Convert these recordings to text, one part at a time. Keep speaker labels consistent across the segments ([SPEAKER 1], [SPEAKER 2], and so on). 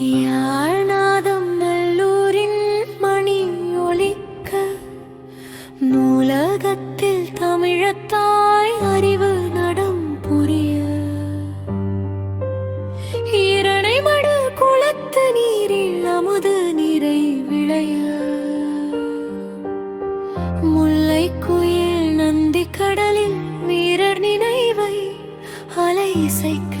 [SPEAKER 1] யாழ்நாதம் நல்லூரின் மணி ஒலிக்க நூலகத்தில் தமிழத்தாய் அறிவு நடம் புரிய. இரணைமடு குளத்து நீரில் அமுது நீரை விளைய. முல்லை குயில் நந்தி கடலில் வீரர் நினைவை அலை இசைக்க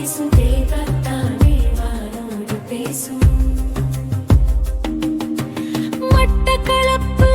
[SPEAKER 1] பேசும். தேவத்தானே வானோடு பேசும் மட்டக்களப்பு